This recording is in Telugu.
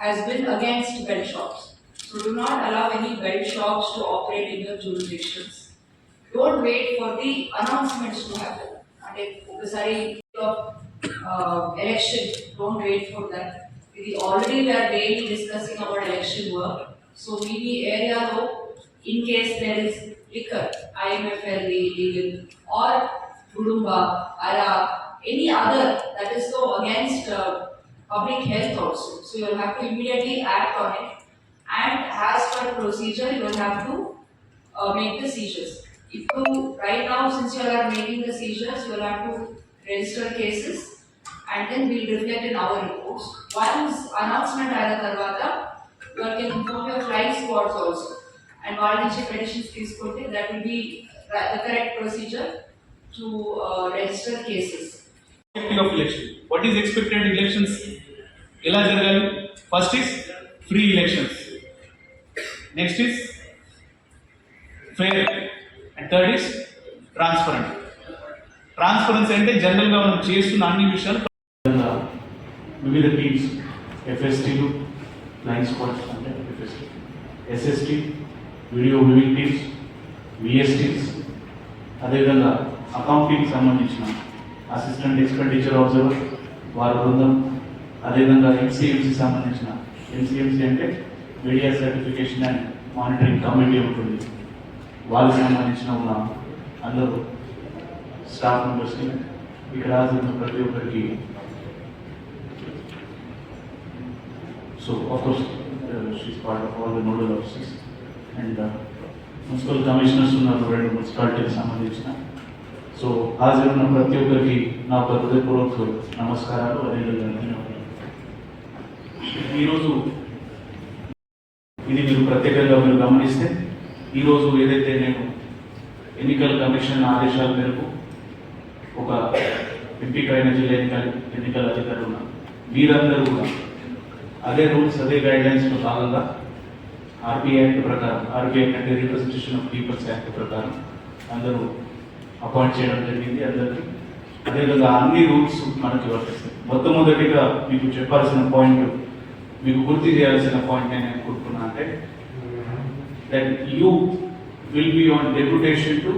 has been against belt shops. So do not allow any belt shops to operate in your jurisdictions. Don't wait for the announcements to happen. And if of uh, election, don't wait for that. We Already were daily discussing about election work. So we need area though, in case there is liquor, IMFL illegal or Budumba, Arak, any other that is so against uh, public health also. So you will have to immediately act on it. And as per procedure, you will have to uh, make the seizures. If you, right now, since you are making the seizures, you will have to register cases and then we'll reflect in our reports. Once announcement ayana tarvata, you can inform your flying squads also. And వాళ్ళ నుంచి petitions తీసుకుంటే that will be the the correct procedure to uh, register cases. Objective of election what is expected elections ఎలా జరగాలి? First is free elections next is fair and third is transparent transparency అంటే జనరల్గా మనం చేస్తున్న అన్ని విషయాలు వివిధ టీమ్స్ ఎఫ్ఎస్టీలు ఫ్లైన్ స్క్వాడ్స్ అంటే FST SST video viewing teams VSTs అదేవిధంగా అకౌంటింగ్ సంబంధించిన అసిస్టెంట్ ఎక్స్పెండిచర్ ఆబ్జర్వర్ వారి బృందం అదేవిధంగా ఎంసీఎంసీ సంబంధించిన ఎంసీఎంసీ అంటే media certification and monitoring committee ఉంటుంది. వాళ్ళకి సంబంధించిన ఉన్న అందరూ స్టాఫ్ మెంబర్స్కి ఇక్కడ హాజరున్న ప్రతి ఒక్కరికి. So of course she's part of all the nodal offices and municipal commissioners ఉన్నారు రెండు మున్సిపాలిటీకి సంబంధించిన. సో హాజరున్న ప్రతి ఒక్కరికి నా హృదయపూర్వక నమస్కారాలు అదేవిధంగా ఈరోజు ఇది మీరు ప్రత్యేకంగా మీరు గమనిస్తే ఈరోజు ఏదైతే నేను ఎన్నికల కమిషన్ ఆదేశాల మేరకు ఒక ఎంపికైన జిల్లా ఎన్నికల ఎన్నికల అధికారులు ఉన్నారు మీరందరూ కూడా అదే రూల్స్ అదే గైడ్ లైన్స్లో భాగంగా ఆర్బీఐ యాక్ట్ ప్రకారం ఆర్బీఐ అంటే రిప్రజెంటేషన్ ఆఫ్ పీపుల్స్ యాక్ట్ ప్రకారం అందరూ అపాయింట్ చేయడం జరిగింది అందరికీ. అదేవిధంగా అన్ని రూల్స్ మనకి వర్తిస్తాయి. మొట్టమొదటిగా మీకు చెప్పాల్సిన పాయింట్ మీకు గుర్తు చేయాల్సిన పాయింట్ నేను అనుకుంటున్నా అంటే that you will be on deputation to